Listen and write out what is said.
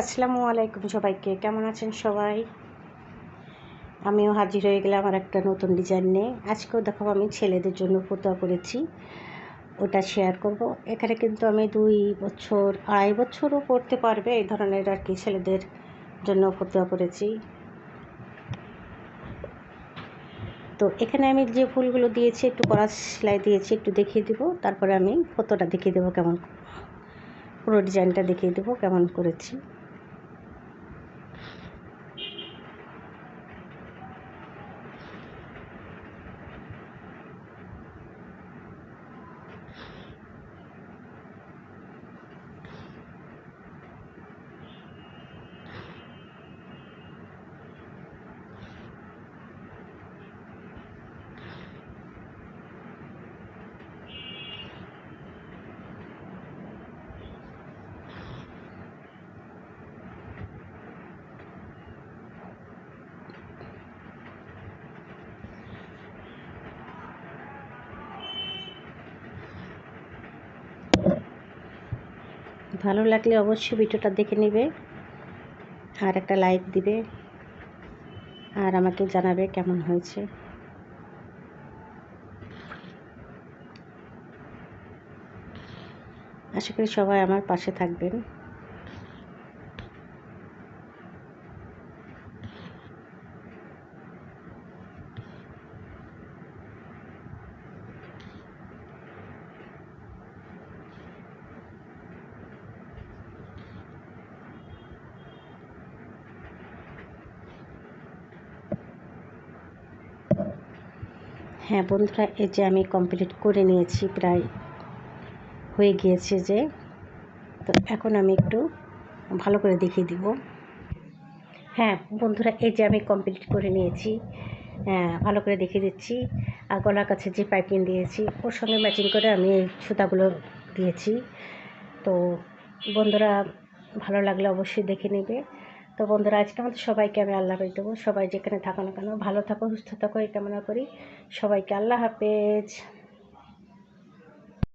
আসসালামু আলাইকুম সবাইকে, কেমন আছেন সবাই? আমিও হাজির হয়ে গেলাম আমার একটা নতুন ডিজাইন নিয়ে। আজকেও দেখো আমি ছেলেদের জন্য ফটোয়া করেছি। ওটা শেয়ার করব। এখানে কিন্তু আমি দুই বছর, আড়াই বছরও পড়তে পারবে এই ধরনের আর কি ছেলেদের জন্য ফটোয়া করেছি। তো এখানে আমি যে ফুলগুলো দিয়েছি, একটু কড়া সেলাই দিয়েছি, একটু দেখিয়ে দেবো। তারপরে আমি ফটোটা দেখিয়ে দেবো কেমন, পুরো ডিজাইনটা দেখিয়ে দেবো কেমন করেছি। ভালো লাগলে অবশ্যই ভিডিওটা দেখে নেবে আর একটা লাইক দিবে আর আমাকে জানাবে কেমন হয়েছে। আশা করি সবাই আমার পাশে থাকবেন। হ্যাঁ বন্ধুরা, এই যে আমি কমপ্লিট করে নিয়েছি, প্রায় হয়ে গিয়েছে যে। তো এখন আমি একটু ভালো করে দেখিয়ে দিব। হ্যাঁ বন্ধুরা, এই যে আমি কমপ্লিট করে নিয়েছি হ্যাঁ ভালো করে দেখিয়ে দিচ্ছি। আর গলার কাছে যে পাইপিং দিয়েছি, ওর সঙ্গে ম্যাচিং করে আমি এই সুতাগুলো দিয়েছি। তো বন্ধুরা, ভালো লাগলে অবশ্যই দেখে নেবে। তো বন্ধুরা, আজকে আমাদের সবাইকে আমি আল্লাহ হাফেজ দেবো। সবাই যেখানে থাকো না কেন, ভালো থাকো, সুস্থ থাকো, এই কামনা করি। সবাইকে আল্লাহ হাফেজ।